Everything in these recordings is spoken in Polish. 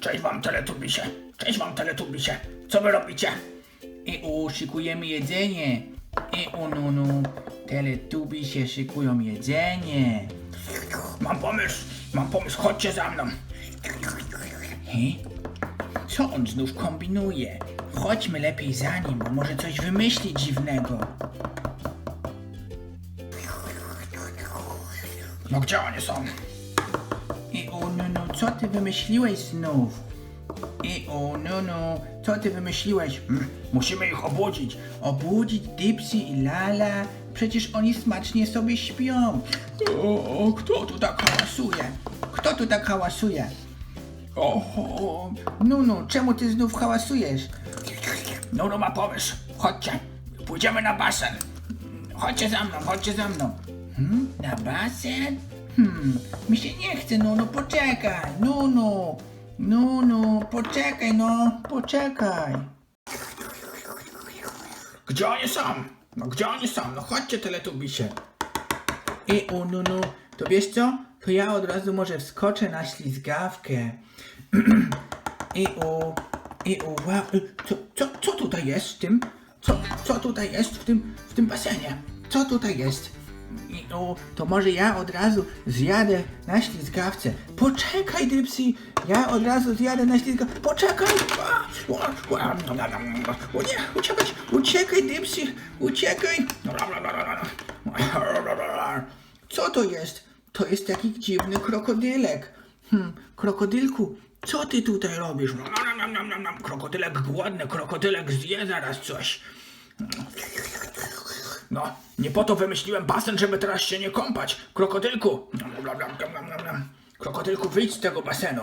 Cześć wam, teletubisie. Cześć wam, teletubisie. Co wy robicie? I u, szykujemy jedzenie. I u, nu, nu. Teletubisie szykują jedzenie. Mam pomysł, mam pomysł, chodźcie za mną. He? Co on znów kombinuje? Chodźmy lepiej za nim, bo może coś wymyśli dziwnego. No gdzie oni są? O Nunu, co ty wymyśliłeś znów? I o Nunu, co ty wymyśliłeś? Hmm, musimy ich obudzić. Obudzić Dipsy i Lala? Przecież oni smacznie sobie śpią. O, kto tu tak hałasuje? Kto tu tak hałasuje? Oho, Nunu, czemu ty znów hałasujesz? Nunu ma pomysł. Chodźcie, pójdziemy na basen. Chodźcie za mną, chodźcie za mną. Hmm? Na basen? Hmm, mi się nie chce, Nunu, poczekaj. Nunu, Nunu, poczekaj, no, poczekaj. Gdzie oni są? No gdzie oni są? No chodźcie, teletubisie. I u Nunu, to wiesz co? To ja od razu może wskoczę na ślizgawkę. I u, i u, wow, co, co, co tutaj jest w tym? Co, co tutaj jest w tym, w tym basenie? Co tutaj jest? U, to może ja od razu zjadę na ślizgawce. Poczekaj, Dipsy, ja od razu zjadę na ślizgawce. Poczekaj! O, o, o nie, uciekaj, uciekaj, Dipsy, uciekaj! Co to jest? To jest taki dziwny krokodylek. Hmm, krokodylku, co ty tutaj robisz? Krokodylek głodny, krokodylek zje zaraz coś. No, nie po to wymyśliłem basen, żeby teraz się nie kąpać. Krokodylku! Krokodylku, wyjdź z tego basenu.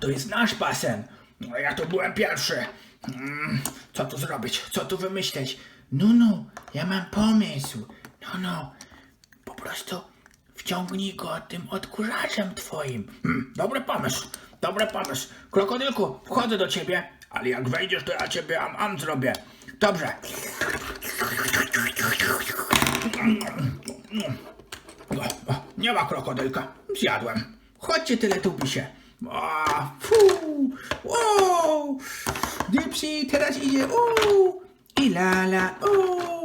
To jest nasz basen. No, ja tu byłem pierwszy. Mm, Co tu zrobić? Co tu wymyśleć? No, ja mam pomysł. No, no, po prostu wciągnij go tym odkurzaczem twoim. Hmm, dobry pomysł, dobry pomysł. Krokodylku, wchodzę do ciebie, ale jak wejdziesz, to ja ciebie am am zrobię. Dobrze. O, o, nie ma krokodylka. Zjadłem. Chodźcie tyle tupisie. O, fu, wow. Dipsy teraz idzie. O, I lala. O, o.